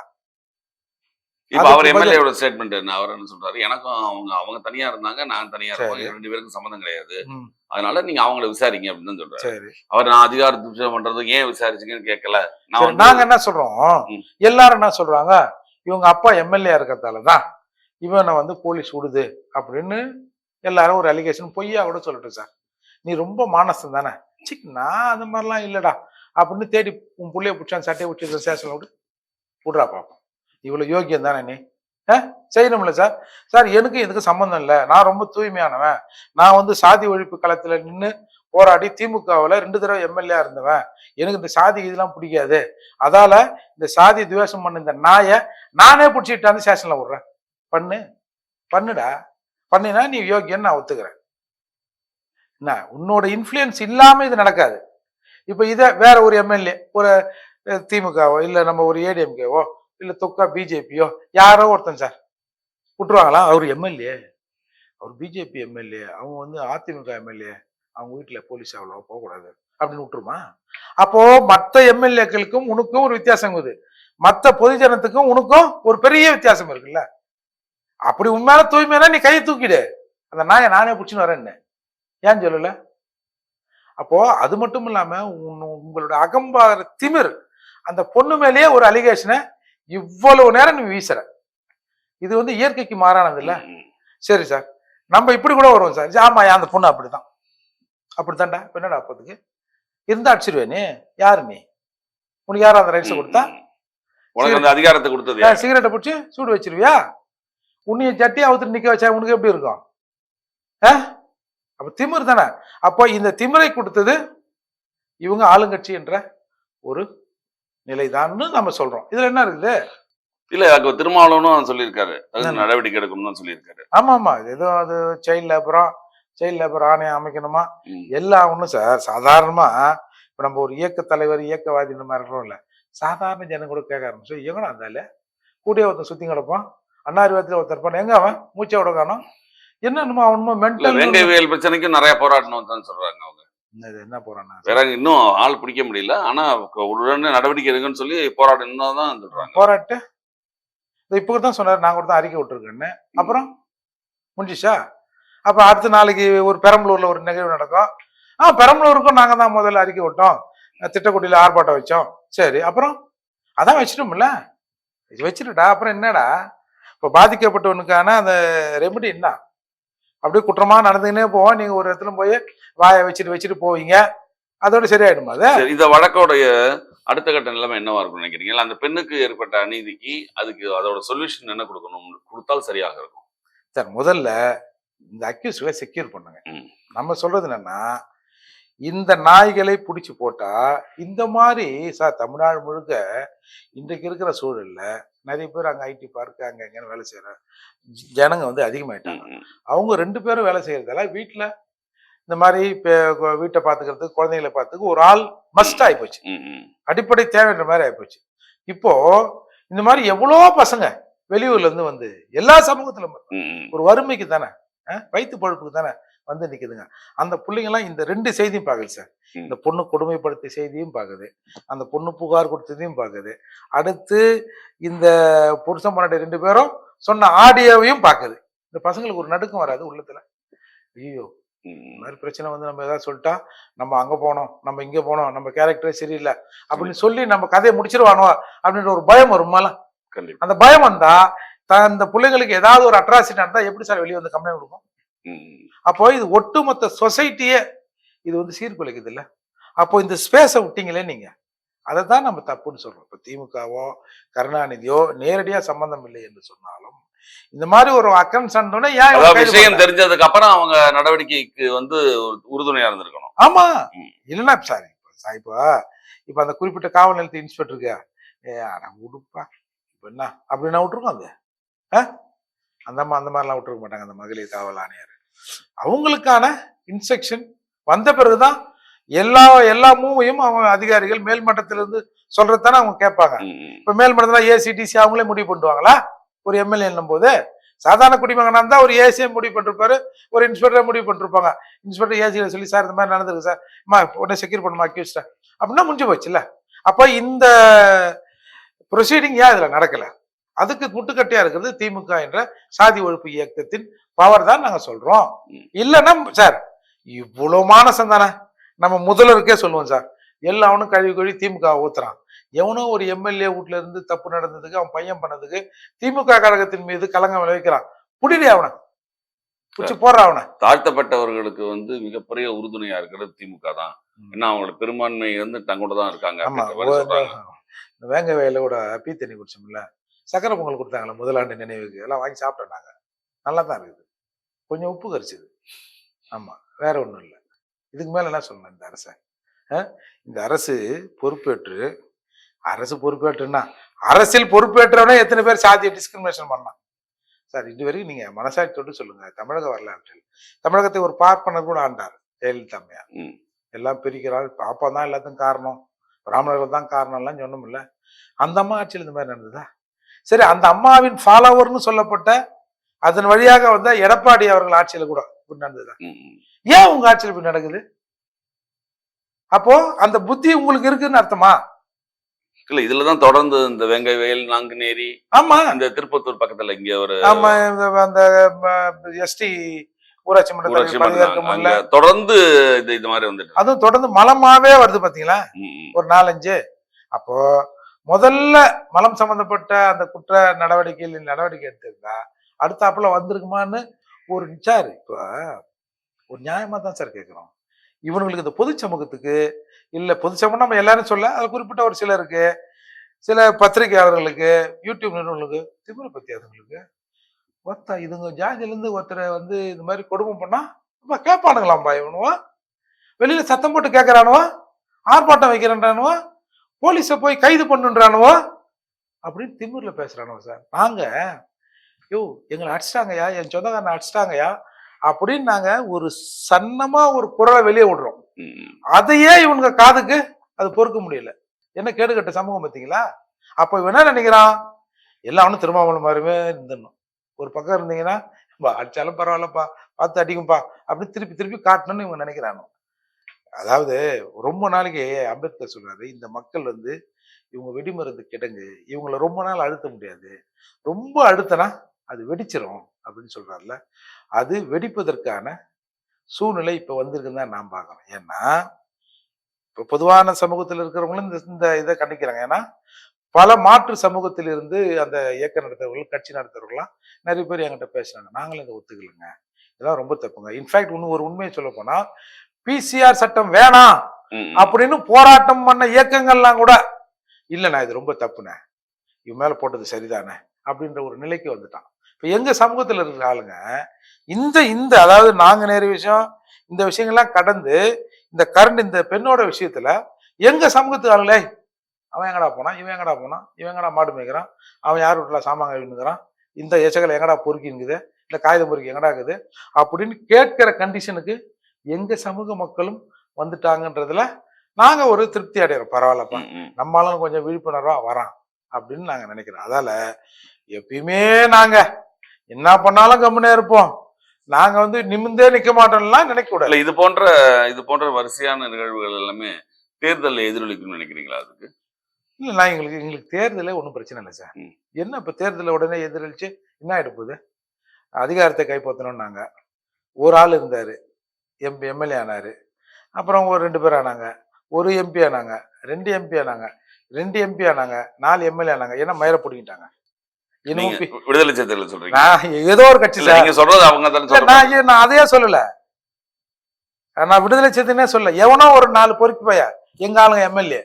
இப்ப அவர் எம்எல்ஏவோட ஸ்டேட்மெண்ட் என்ன? அவர் என்ன சொல்றாரு? எனக்கும் அவங்க அவங்க தனியா இருந்தாங்க நான் தனியா. இருப்போம் ரெண்டு பேருக்கும் சம்மந்தம் கிடையாது. அதனால நீங்க அவங்கள விசாரிங்க அப்படின்னு தான் சொல்றாரு அவர் நான் அதிகார துஷ்டம் பண்றது ஏன் விசாரிச்சீங்கன்னு கேட்கல. நாங்க என்ன சொல்றோம். எல்லாரும் என்ன சொல்றாங்க? இவங்க அப்பா எம்எல்ஏ இருக்கிறதால தான் இவனை வந்து போலீஸ் விடுது அப்படின்னு எல்லாரும் ஒரு அலிகேஷன் பொய்யா கூட சொல்லட்டும் சார் நீ ரொம்ப மானசம் தானே? சிக் நான் அந்த மாதிரிலாம் இல்லடா அப்படின்னு தேடி உன் புள்ளைய பிடிச்சான் சட்டையை பிடிச்சி ஸ்டேஷன்ல விடு. விட்றா பாப்போம். இவ்வளவு யோக்கியம் தானே நீ? ஆ? செய்யணும்ல சார் சார் எனக்கு இதுக்கு சம்மந்தம் இல்லை. நான் ரொம்ப தூய்மையானவன். நான் வந்து சாதி ஒழிப்பு களத்துல நின்று போராடி திமுகவில் ரெண்டு தடவை எம்எல்ஏ இருந்தவன். எனக்கு இந்த சாதி இதெல்லாம் பிடிக்காது. அதால இந்த சாதி துவேஷம் பண்ண இந்த நாயை நானே பிடிச்சிட்டு வந்து ஸ்டேஷன்ல விடுறேன் பண்ணு. பண்ணுடா. பண்ணினா நீ யோக்கியன்னு நான் ஒத்துக்கிறேன். என்ன? உன்னோட இன்ஃப்ளூயன்ஸ் இல்லாமல் இது நடக்காது. இப்போ இதை வேற ஒரு எம்எல்ஏ ஒரு திமுகவோ இல்லை நம்ம ஒரு ஏடிஎம்கேவோ இல்லை தொக்கா பிஜேபியோ யாரோ ஒருத்தன் சார். விட்டுருவாங்களா? அவர் எம்எல்ஏ. அவர் பிஜேபி எம்எல்ஏ அவங்க வந்து அதிமுக எம்எல்ஏ. அவங்க வீட்டில் போலீஸ் அவ்வளோ போகக்கூடாது. அப்படின்னு விட்டுருமா? அப்போ மற்ற எம்எல்ஏக்களுக்கும் உனக்கும் ஒரு வித்தியாசம் இருக்குது. மற்ற பொதுஜனத்துக்கும் உனக்கும் ஒரு பெரிய வித்தியாசம் இருக்குல்ல. அப்படி உண்மையான தூய்மையான நீ கையை தூக்கிடு. அந்த நாயை நானே பிடிச்சின்னு வரேன்னு ஏன் சொல்லல? அப்போ அது மட்டும் இல்லாம உங்களோட அகம்பாகிற திமிர் அந்த பொண்ணு மேலேயே ஒரு அலிகேஷனை இவ்வளவு நேரம் நீ வீசுற. இது வந்து இயற்கைக்கு மாறானது இல்ல. சரி சார். நம்ம இப்படி கூட வருவோம் சார். ஆமா அந்த பொண்ணு அப்படிதான் அப்படித்தான்டா? என்னடா அப்போதுக்கு இருந்தா அடிச்சிருவே நீ. யாரு நீ? உனக்கு யாரும் அந்த ரைட்ஸை கொடுத்தா? அதிகாரத்தை கொடுத்தது? சிகரெட்டை பிடிச்சி சூடு வச்சிருவியா? உன்னைய ஜட்டி அவுத்துட்டு நிக்க வச்சா உனக்கு எப்படி இருக்கும்? அப்ப திமிர் தானே. அப்போ இந்த திமிரை கொடுத்தது இவங்க ஆளுங்கட்சி என்ற ஒரு நிலைதான்னு நம்ம சொல்றோம். இதுல என்ன இருக்குது இல்ல? அதுக்கு திருமாவளவனும் சொல்லியிருக்காரு? நடவடிக்கை எடுக்கணும்னு சொல்லியிருக்காரு. ஆமா ஆமா ஏதோ அது சைல்ட் லேபரா சைல்ட் லேபர் ஆணையம் அமைக்கணுமா? எல்லாம் ஒண்ணும் சார் சாதாரணமா இப்ப நம்ம ஒரு இயக்க தலைவர் இயக்கவாதி இந்த மாதிரி இருக்கிறோம் இல்ல சாதாரண ஜனம் கூட கேட்க ஆரம்பிச்சு எங்கடா இருந்தால கூடிய ஒருத்தன் சுத்தி கிடப்பான். அண்ணாரிவத்தில் ஒருத்தர் இருப்பான். எங்க அவன்? மூச்சை விட காணும். என்னமோ அவனுமோ மென்டல் வேங்கைவியல் பிரச்சனைக்கும் நிறைய போராட்டணும் தான் சொல்றாங்க அவங்க. என்ன போறானா வேற இன்னும் ஆள் பிடிக்க முடியல. ஆனா உடனே நடவடிக்கை எடுங்கன்னு சொல்லி போராடணும் தான் சொல்றாங்க. போராட்டு? இப்போ தான் சொன்னார் நான் கூட தான் அறிக்கை விட்டுருக்கேன்னு. அப்புறம்? முடிஞ்சிச்சா? அப்ப அடுத்த நாளைக்கு ஒரு பெரம்பலூர்ல ஒரு நிகழ்வு நடக்கும். ஆ பெரம்பலூருக்கும் நாங்க தான் முதல்ல அறிக்கை விட்டோம். திட்டக்குடியில ஆர்ப்பாட்டம் வச்சோம். சரி அப்புறம்? அதான் வச்சிட்டோம்ல. வச்சிருடா அப்புறம் என்னடா? இப்போ பாதிக்கப்பட்டவனுக்கான அந்த ரெமெடி என்ன? அப்படியே குற்றமா நடந்துக்கினே போவோம். நீங்க ஒரு இடத்துல போய் வாயை வச்சுட்டு வச்சுட்டு போவீங்க. அதோட சரியாயிடுமா அது? இந்த வழக்கோடைய அடுத்த கட்ட நிலைமை என்னவா இருக்கும்னு நினைக்கிறீங்க அந்த பெண்ணுக்கு ஏற்பட்ட அநீதிக்கு அதுக்கு அதோட சொல்யூஷன் என்ன கொடுக்கணும்? கொடுத்தால் சரியாக இருக்கும். சார் முதல்ல இந்த அக்யூஸ்களை செக்யூர் பண்ணுங்க. நம்ம சொல்றது என்னன்னா இந்த நாய்களை பிடிச்சி போட்டா இந்த மாதிரி சார் தமிழ்நாடு முழுக்க இன்றைக்கு இருக்கிற சூழல்ல நிறைய பேர் அங்க ஐடி பார்க் அங்க எங்கன்னு வேலை செய்யற ஜனங்க வந்து அதிகமாயிட்டாங்க. அவங்க ரெண்டு பேரும் வேலை செய்யறதால வீட்டுல இந்த மாதிரி இப்போ வீட்டை பாத்துக்கிறதுக்கு குழந்தைகளை பார்த்துக்கு ஒரு ஆள் மஸ்ட் ம். அடிப்படை தேவைன்ற மாதிரி ஆயிப்போச்சு இப்போ இந்த மாதிரி எவ்வளோ பசங்க வெளியூர்ல இருந்து வந்து எல்லா சமூகத்திலும். ஒரு வறுமைக்கு தானே வயிற்று பழுப்புக்கு தானே வந்து நிக்குதுங்க. அந்த பிள்ளைங்கலாம் இந்த ரெண்டு செய்தியும் பார்க்குது சார். இந்த பொண்ணு கொடுமைப்படுத்திய செய்தியும் பார்க்குது. அந்த பொண்ணு புகார் கொடுத்ததையும் பார்க்குது. அடுத்து இந்த புருஷன் பொண்டாட்டி ரெண்டு பேரும் சொன்ன ஆடியோவையும் பார்க்குது. இந்த பசங்களுக்கு ஒரு நடுக்கம் வராது உள்ளத்துல. ஐயோ இந்த. மாதிரி பிரச்சனை வந்து நம்ம ஏதாவது சொல்லிட்டா நம்ம அங்க போனோம் நம்ம இங்க போனோம் நம்ம கேரக்டரே சரியில்லை அப்படின்னு சொல்லி நம்ம கதையை முடிச்சிருவானோ அப்படின்ற ஒரு பயம் வருமால கண்டிப்பா. அந்த பயம் வந்தா அந்த பிள்ளைங்களுக்கு ஏதாவது ஒரு அட்ராசிட்டி நடந்தா எப்படி சார் வெளியே வந்து கம்ப்ளைண்ட் கொடுக்கும். அப்போ இது ஒட்டுமொத்த சொசைட்டியே இது வந்து சீர்குலைக்குது இல்ல அப்போ இந்த ஸ்பேஸை விட்டீங்களே நீங்க. அதை தான் நம்ம தப்புன்னு சொல்றோம். இப்போ திமுகவோ கருணாநிதியோ நேரடியா சம்பந்தம் இல்லை என்று சொன்னாலும் இந்த மாதிரி ஒரு அக்கன் சண்டோட ஏன் விஷயம்? தெரிஞ்சதுக்கு அப்புறம் அவங்க நடவடிக்கைக்கு வந்து உறுதுணையா இருந்திருக்கணும். ஆமா. இல்லைன்னா சாரி இப்போ இப்போ அந்த குறிப்பிட்ட காவல் நிலையத்து இன்ஸ்பெக்டருக்கு ஏ அட விடுப்பா இப்போ என்ன? அப்படின்னா விட்டுருக்கோம் அது? அந்த அந்த மாதிரிலாம் விட்டுருக்க மாட்டாங்க அந்த மகளிர் காவல் ஆணையர். அவங்களுக்கான இன்ஸ்ட்ரக்ஷன் வந்த பிறகுதான் எல்லா எல்லா மூவையும் அவங்க அதிகாரிகள் மேல் மட்டத்திலிருந்து சொல்றதுதானே அவங்க கேட்பாங்க. ம், ம். இப்ப மேல் மட்டத்துல ஏசிடிசி அவங்களே முடிவு பண்ணுவாங்களா ஒரு எம்எல்ஏ போது சாதாரண குடிமகனா இருந்தா ஒரு ஏசியை முடிவு பண்ணிருப்பாரு ஒரு இன்ஸ்பெக்டரை முடிவு பண்ணிருப்பாங்க. இன்ஸ்பெக்டர் ஏசியில சொல்லி சார் இந்த மாதிரி நடந்திருக்கு சார். அம்மா உடனே செக்யூர் பண்ணுமா அக்யூஸ்டா அப்படின்னா முடிஞ்சு போச்சுல்ல. அப்ப இந்த ப்ரொசீடிங் ஏன் இதுல நடக்கல? அதுக்கு முட்டுக்கட்டையா இருக்கிறது திமுக என்ற சாதி ஒழிப்பு இயக்கத்தின் பவர் தான் நாங்க சொல்றோம். இல்லைன்னா சார் இவ்வளவு மானசம் தானே. நம்ம முதல்வருக்கே சொல்லுவோம் சார். எல்லாவனும் கழுவி கழுவி திமுக ஊத்துறான். எவனோ ஒரு எம்எல்ஏ வீட்ல இருந்து தப்பு நடந்ததுக்கு அவன் பையன் பண்ணதுக்கு திமுக கழகத்தின் மீது கலங்கம் விளைவிக்கிறான். புடிடி அவனை. பிடிச்சி போடுற அவனை. தாழ்த்தப்பட்டவர்களுக்கு வந்து மிகப்பெரிய உறுதுணையா இருக்கிறது திமுக தான். ஏன்னா அவங்களோட பெரும்பான்மை வந்து தங்கூட தான் இருக்காங்க. வேங்க வயல கூட பீ தண்ணி குடிச்சோம்ல. சக்கரை பொங்கல் கொடுத்தாங்களே முதலாண்டு நினைவுக்கு. எல்லாம் வாங்கி சாப்பிட்டோம் நாங்க. நல்லா தான் இருக்குது. கொஞ்சம் உப்பு கரிச்சுது. ஆமா. வேற ஒண்ணும் இல்லை. இதுக்கு மேல என்ன சொல்லணும் இந்த அரசை? இந்த அரசு பொறுப்பேற்று அரசு பொறுப்பேற்றுன்னா அரசியல் பொறுப்பேற்றவனே எத்தனை பேர் சாதியை டிஸ்கிரிமினேஷன் பண்ணான் சார் இது வரைக்கும் நீங்க மனசாட்சி தொட்டு சொல்லுங்க. தமிழக வரலாற்றில். தமிழகத்தை ஒரு பார்ப்பனர் கூட ஆண்டார். ஜெயலலிதா அம்மையார். எல்லாம் பிரிக்கிறாள் பாப்பா தான் எல்லாத்துக்கும் காரணம். பிராமணர்கள் தான் காரணம்லாம் சொன்னோம்ல. அந்த அம்மா ஆட்சியில் இந்த மாதிரி நடந்ததா? சரி அந்த அம்மாவின் ஃபாலோவர்னு சொல்லப்பட்ட அதன் வழியாக வந்த எடப்பாடி அவர்கள் ஆட்சியில கூட இப்படி நடந்ததா ம், ம். ஏன் உங்க ஆட்சியில் இப்படி நடக்குது? அப்போ அந்த புத்தி உங்களுக்கு இருக்குன்னு அர்த்தமா? இல்ல இதுலதான் தொடர்ந்து இந்த வெங்கை வயல் நாங்குநேரி ஆமா. அந்த திருப்பத்தூர் பக்கத்துல இங்க ஒரு ஆமா இந்த அந்த எஸ்டி ஊராட்சி மன்ற தொடர்ந்து இது மாதிரி வந்துட்டு அதுவும் தொடர்ந்து மலமாவே வருது பாத்தீங்களா. ஒரு நாலஞ்சு. அப்போ முதல்ல மலம் சம்பந்தப்பட்ட அந்த குற்ற நடவடிக்கையில் நடவடிக்கை எடுத்திருந்தா அடுத்தாப்புல வந்திருக்குமான்னு ஒரு சார் இப்போ ஒரு நியாயமாக தான் சார் கேட்குறோம் இவனுங்களுக்கு இந்த பொது சமூகத்துக்கு இல்லை பொது சமூகம் நம்ம எல்லாரும் சொல்ல அது குறிப்பிட்ட ஒரு சிலருக்கு சில பத்திரிகையாளர்களுக்கு யூடியூப் நிறுவனங்களுக்கு திமிர பத்தியாதவங்களுக்கு ஒருத்தா இதுங்க ஜாதியிலேருந்து ஒருத்தரை வந்து இந்த மாதிரி கொடுமை பண்ணால் அப்ப கேட்பானுங்களாம்பா இவனுவா? வெளியில் சத்தம் போட்டு கேட்குறானுவோ ஆர்ப்பாட்டம் வைக்கிறேன்றானுவா? போலீஸை போய் கைது பண்ணுன்றானுவோ? அப்படின்னு திமிர்ல பேசுறானுவோ சார். நாங்க யோ எங்களை அடிச்சிட்டாங்கய்யா என் சொந்தக்காரனை அடிச்சிட்டாங்கய்யா அப்படின்னு நாங்க ஒரு சன்னமா ஒரு குரலை வெளியே விடுறோம். அதையே இவனுங்க காதுக்கு அது பொறுக்க முடியல. என்ன கேடுகட்ட சமூகம் பார்த்தீங்களா? அப்போ இவன் என்ன நினைக்கிறான்? எல்லாம் அவனும் திருமாவளவன் மாதிரிவே இருந்துடணும். ஒரு பக்கம் இருந்தீங்கன்னா "பா, அடிச்சாலும் பரவாயில்லப்பா பார்த்து அடிக்கும்பா அப்படின்னு திருப்பி திருப்பி காட்டணும்னு இவங்க நினைக்கிறானோ? அதாவது ரொம்ப நாளைக்கு அம்பேத்கர் சொல்றாரு இந்த மக்கள் வந்து இவங்க வெடிமருந்து கிடங்கு இவங்கள ரொம்ப நாள் அழுத்த முடியாது. ரொம்ப அழுத்தனா அது வெடிச்சிரும் அப்படின்னு சொல்றாருல. அது வெடிப்பதற்கான சூழ்நிலை இப்ப வந்திருக்குன்னு தான் நான் பார்க்கறேன். ஏன்னா இப்போ பொதுவான சமூகத்தில் இருக்கிறவங்களும் இந்த இந்த இதை கண்டிக்கிறாங்க. ஏன்னா பல மாற்று சமூகத்தில் இருந்து அந்த இயக்க நடத்துறவர்கள் கட்சி நடத்துறவர்கள்லாம் நிறைய பேர் என்கிட்ட பேசுறாங்க. நாங்களும் இதை ஒத்துக்கலைங்க. இதெல்லாம் ரொம்ப தப்புங்க. இன்ஃபேக்ட் இன்னும் ஒரு உண்மையை சொல்ல போனால் பிசிஆர் சட்டம் வேணாம். அப்படின்னு போராட்டம் பண்ண இயக்கங்கள்லாம் கூட இல்லைண்ணா இது ரொம்ப தப்புண்ணே இவன் மேல போட்டது சரிதானே அப்படின்ற ஒரு நிலைக்கு வந்துட்டான் இப்போ எங்க சமூகத்துல இருக்கிற ஆளுங்க இந்த இந்த அதாவது நாங்க நேர விஷயம் இந்த விஷயங்கள்லாம் கடந்து இந்த கரண்ட் இந்த பெண்ணோட விஷயத்துல எங்க சமூகத்து ஆளுங்களே அவன் எங்கடா போனான் இவன் எங்கடா போனான் இவன் எங்கடா மாடு மேய்க்கிறான் அவன் யார் வீட்டுல சாமான் கழுவினுக்கிறான் இந்த எச்சகளை எங்கடா பொறுக்கினுக்குது இந்த காகிதம் பொறுக்கி எங்கடா இருக்குது அப்படின்னு கேட்கிற கண்டிஷனுக்கு எங்க சமூக மக்களும் வந்துட்டாங்கன்றதுல நாங்க ஒரு திருப்தி அடைகிறோம் பரவாயில்லப்பா. ம், ம். நம்மளும் கொஞ்சம் விழிப்புணர்வா வரான் அப்படின்னு நாங்க நினைக்கிறோம். அதால எப்பயுமே நாங்க என்ன பண்ணாலும் கம்முனே இருப்போம். நாங்க வந்து நிமிந்தே நிக்க மாட்டோம்லாம் நினைக்க கூடாது. இல்ல இது போன்ற இது போன்ற வரிசையான நிகழ்வுகள் எல்லாமே தேர்தலில் எதிரொலிக்கும்னு நினைக்கிறீங்களா அதுக்கு? இல்ல நான் எங்களுக்கு எங்களுக்கு தேர்தலே ஒன்றும் பிரச்சனை இல்லை சார். என்ன இப்ப தேர்தல உடனே எதிரொலிச்சு என்ன ஆயிட போகுது? அதிகாரத்தை கைப்பற்றணும் நாங்க ஒரு ஆள் இருந்தாரு. எம்பி எம்எல்ஏ ஆனாரு. அப்புறம் ஒரு ரெண்டு பேர் ஆனாங்க. ஒரு எம்பி ஆனாங்க. ரெண்டு எம்பி ஆனாங்க. ரெண்டு எம்பி ஆனாங்க. நாலு எம்எல்ஏ ஆனாங்க. ஏன்னா மயிரை பிடிக்கிட்டாங்க விடுதலை சொல்றீங்க. ஏதோ ஒரு கட்சி நீங்க சொல்றது அவங்க நான் அதையே சொல்லல. நான் விடுதலை சேர்த்துனே சொல்ல எவனோ ஒரு நாலு பொறுக்கி பையா? எங்க ஆளுங்க எம்எல்ஏ.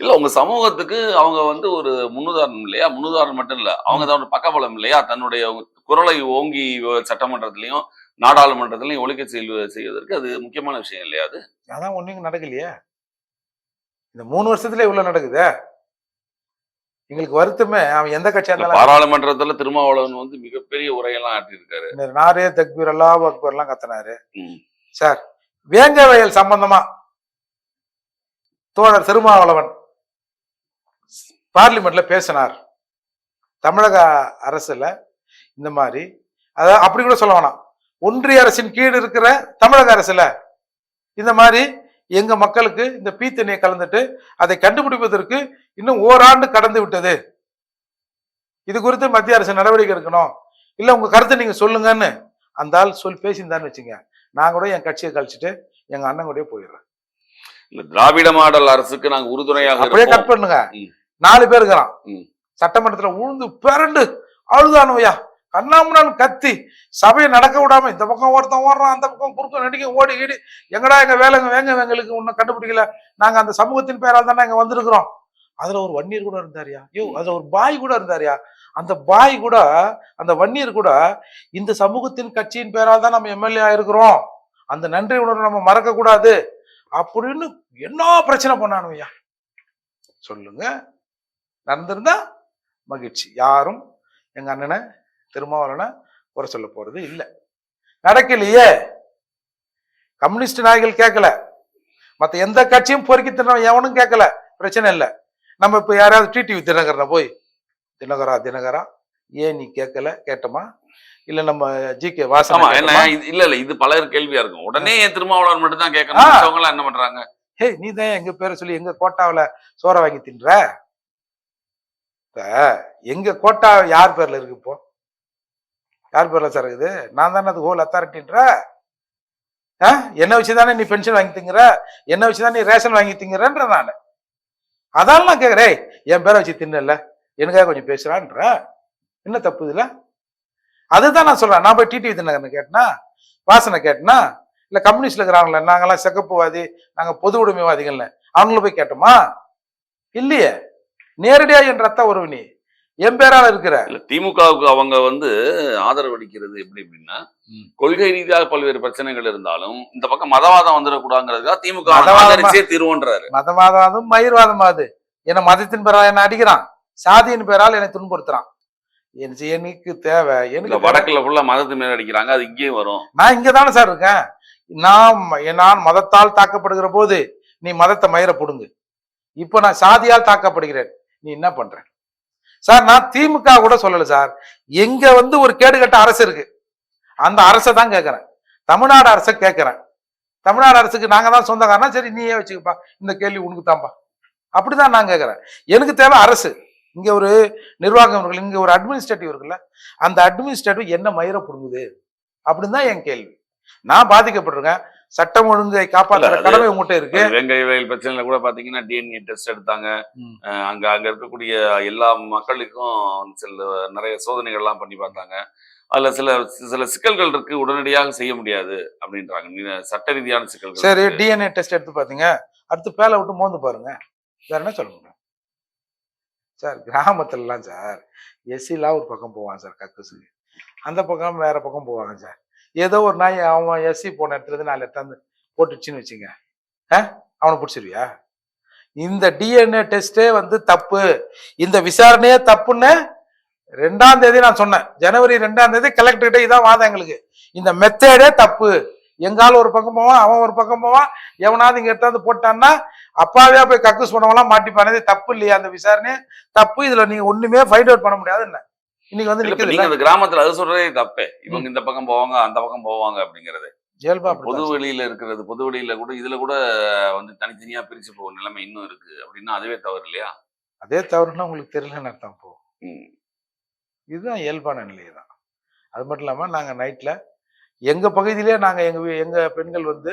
இல்ல உங்க சமூகத்துக்கு அவங்க வந்து ஒரு முன்னுதாரணம் இல்லையா? முன்னுதாரணம் மட்டும் இல்ல. அவங்க தான் பக்கபலம் இல்லையா? தன்னுடைய குரலை ஓங்கி சட்டமன்றத்திலையும் நாடாளுமன்றத்திலையும் ஒழிக்க செய்வ- செய்வதற்கு அது முக்கியமான விஷயம் இல்லையா அது? அதான் ஒண்ணும் நடக்கலையே. இந்த மூணு வருஷத்துல இவ்வளவு நடக்குதே? எங்களுக்கு வருத்தமே. அவன் எந்த கட்சியா இருந்தாலும் பாராளுமன்றத்துல திருமாவளவன் வந்து மிகப்பெரிய உரையெல்லாம் ஆற்றியிருக்காரு. இந்த நாரே தக்பீர் அல்லா அக்பர் எல்லாம் கத்தினாரு. சார் வேங்க வயல் சம்பந்தமா தோழர் திருமாவளவன் பார்லிமெண்ட்ல பேசினார். தமிழக அரசுல இந்த மாதிரி. அதாவது அப்படி கூட சொல்ல வேணாம். ஒன்றிய அரசின் கீழ் இருக்கிற தமிழக அரசுல. இந்த மாதிரி எங்க மக்களுக்கு இந்த பீத்தண்ணியை கலந்துட்டு அதை கண்டுபிடிப்பதற்கு இன்னும் ஓராண்டு கடந்து விட்டது. இது குறித்து மத்திய அரசு நடவடிக்கை எடுக்கணும். இல்ல உங்க கருத்தை நீங்க சொல்லுங்கன்னு அந்த ஆள் சொல் பேசியிருந்தான்னு வச்சுங்க நான் கூட என் கட்சியை கழிச்சிட்டு எங்க அண்ணன் கூடயே போயிடுறேன். இல்ல திராவிட மாடல் அரசுக்கு நாங்க உறுதுணையாக அப்படியே. கட் பண்ணுங்க. நாலு பேர் இருக்கிறான். சட்டமன்றத்துல உழுந்து பிறண்டு அழுதானுவையா? கண்ணாமுன்னான்னு கத்தி. சபையை நடக்க விடாம இந்த பக்கம் ஒருத்தன் ஓடுறான் அந்த பக்கம் குறுக்க நடிக்க ஓடி ஈடி எங்கடா எங்க வேலைங்க வேங்க எங்களுக்கு ஒன்னும் கண்டுபிடிக்கல. நாங்க அந்த சமூகத்தின் பேரால் தானே இங்க வந்திருக்கிறோம். அதுல ஒரு வன்னியர் கூட இருந்தாருயா? ஐயோ அதுல ஒரு பாய் கூட இருந்தாருயா? அந்த பாய் கூட அந்த வன்னியர் கூட இந்த சமூகத்தின் கட்சியின் பேரால் தான் நம்ம எம்எல்ஏ ஆயிருக்கிறோம். அந்த நன்றி உணர்வை நம்ம மறக்க கூடாது. அப்படின்னு என்ன பிரச்சனை பண்ணானுவையா சொல்லுங்க. நடந்திருந்தா மகிழ்ச்சி. யாரும் எங்க அண்ணனை திருமாவளவனை குறை சொல்ல போறது இல்லை. நடக்கலையே. கம்யூனிஸ்ட் நாய்கள் கேட்கல. மத்த எந்த கட்சியும் பொறுக்கி தின்ன எவனும் கேட்கல. பிரச்சனை இல்லை. நம்ம இப்ப யாராவது டிடிவி தினகரனை போய் தினகரா தினகரா ஏன் நீ கேட்கல? கேட்டோமா? இல்ல நம்ம ஜி கே வாசன் என்ன இல்ல இல்ல இது பலர் கேள்வியா இருக்கும். உடனே என் திருமாவளவன் மட்டும் தான். கேட்கணும் என்ன பண்றாங்க? ஹே நீ தான் எங்க பேரை சொல்லி எங்க கோட்டாவுல சோற வாங்கி தின்ற? எங்க கோட்டா யார் பேர்ல இருக்கு இப்போ? யார் பேரில் சார் இருக்குது நான் தானே அது ஹோல் அத்தாரிட்டின்ற என்ன வச்சுதானே நீ பென்ஷன் வாங்கி திங்குற? என்ன வச்சுதான் நீ ரேஷன் வாங்கி திங்குறன்ற நான். அதால நான் கேட்குறேன் என் பேரை வச்சு தின்னல. எனக்காக கொஞ்சம் பேசுறான்ற? என்ன தப்பு இதில்? அதுதான் நான் சொல்கிறேன் நான் போய் டிடிவி தினகரனை கேட்டனா? வாசனை கேட்டனா? இல்லை கம்யூனிஸ்ட்ல இருக்கிறாங்களே நாங்களாம் சிகப்புவாதி நாங்கள் பொது உடைமைவாதிகள்ல அவங்கள போய் கேட்டோமா? இல்லையே. நேரடியாக என் ரத்த உறவு நீ. என் பேரால இருக்கிற. இல்ல திமுகவுக்கு அவங்க வந்து ஆதரவு அளிக்கிறது எப்படி அப்படின்னா. கொள்கை ரீதியாக பல்வேறு பிரச்சனைகள் இருந்தாலும் இந்த பக்கம் மதவாதம் வந்துடக்கூடாதுங்கிறதுக்காக திமுக ஆதரிச்சே தீர்வுன்றாரு. மதவாதம் மயிர்வாதமாது என்ன மதத்தின் பேரால் என்ன அடிக்கிறான். சாதியின் பேரால் என்னை துன்புறுத்துறான். எனக்கு தேவை எனக்கு. வடக்குல ஃபுல்லா மதத்து மேல அடிக்கிறாங்க அது இங்கேயும் வரும். நான் இங்க தானே சார் இருக்கேன். நான் நான் மதத்தால் தாக்கப்படுகிற போது நீ மதத்தை மயிர புடுங்கு. இப்போ நான் சாதியால் தாக்கப்படுகிறேன். நீ என்ன பண்ற? சார் நான் திமுக கூட சொல்லல சார். எங்க வந்து ஒரு கேடுகட்ட அரசு இருக்கு. அந்த அரசை தான் கேட்கறேன் தமிழ்நாடு அரசை கேட்கறேன் தமிழ்நாடு அரசுக்கு நாங்க தான் சொந்தக்காரனா? சரி நீயே வச்சுக்கப்பா. இந்த கேள்வி உனக்கு தான்ப்பா அப்படிதான் நான் கேட்கறேன் எனக்கு தேவை அரசு. இங்க ஒரு நிர்வாகம் இருக்குல்ல இங்க ஒரு அட்மினிஸ்ட்ரேட்டிவ் இருக்குல்ல அந்த அட்மினிஸ்ட்ரேட்டிவ் என்ன மயிர புடுங்குது? அப்படின்னு தான் என் கேள்வி. நான் பாதிக்கப்பட்டிருக்கேன். சட்டம் ஒழுங்கை காப்பாற்றுற கடமை உங்ககிட்ட இருக்கு. வெங்கை வயல் பிரச்சனையில கூட பாத்தீங்கன்னா டிஎன்ஏ டெஸ்ட் எடுத்தாங்க. அங்க அங்க இருக்கக்கூடிய எல்லா மக்களுக்கும் சில நிறைய சோதனைகள் எல்லாம் பண்ணி பார்த்தாங்க. அதுல சில சில சிக்கல்கள் இருக்கு உடனடியாக செய்ய முடியாது அப்படின்றாங்க. சட்ட ரீதியான சிக்கல்கள் சரி. டிஎன்ஏ டெஸ்ட் எடுத்து பாத்தீங்க. அடுத்து பேலை விட்டு மோந்து பாருங்க. வேற என்ன சொல்ல முடியும்? சார் கிராமத்துலலாம் சார் எஸ்சிலாம் ஒரு பக்கம் போவான் சார் கக்குசுக்கு அந்த பக்கம் வேற பக்கம் போவாங்க சார். ஏதோ ஒரு நாய் அவன் எஸ்சி போன இடத்துல நாலு எடுத்தாந்து போட்டுச்சுன்னு வச்சுங்க. ஆ? அவனை பிடிச்சிருவியா? இந்த டிஎன்ஏ டெஸ்டே வந்து தப்பு. இந்த விசாரணையே தப்புன்னு ரெண்டாம் தேதி நான் சொன்னேன். ஜனவரி ரெண்டாம் தேதி கலெக்டர்கிட்ட இதான் வாதம் எங்களுக்கு. இந்த மெத்தேடே தப்பு. எங்காலும் ஒரு பக்கம் போவான் அவன் ஒரு பக்கம் போவான். எவனாவது இங்க எடுத்தாந்து போட்டான்னா அப்பாவே போய் கக்கூஸ் பண்ணவெல்லாம் மாட்டிப்பானே. தப்பு இல்லையா அந்த விசாரணை தப்பு. இதுல நீங்க ஒண்ணுமே ஃபைண்ட் அவுட் பண்ண முடியாது என்ன? இன்னைக்கு வந்து நீங்க அந்த கிராமத்துல அது சொல்றதே தப்பே. இவங்க இந்த பக்கம் போவாங்க அந்த பக்கம் போவாங்க அப்படிங்கறது. ஜெயல்பா பொது வெளியில இருக்கிறது பொது வெளியில கூட இதுல கூட வந்து தனித்தனியா பிரிச்சு போகும் நிலைமை இன்னும் இருக்கு அப்படின்னா அதுவே தவறு இல்லையா? அதே தவறுனா உங்களுக்கு தெரியலன்னு அர்த்தம் போ. இதுதான் இயல்பான நிலை தான் அது மட்டும் இல்லாம நாங்க நைட்ல எங்க பகுதியிலே நாங்க எங்க வீ- எங்க பெண்கள் வந்து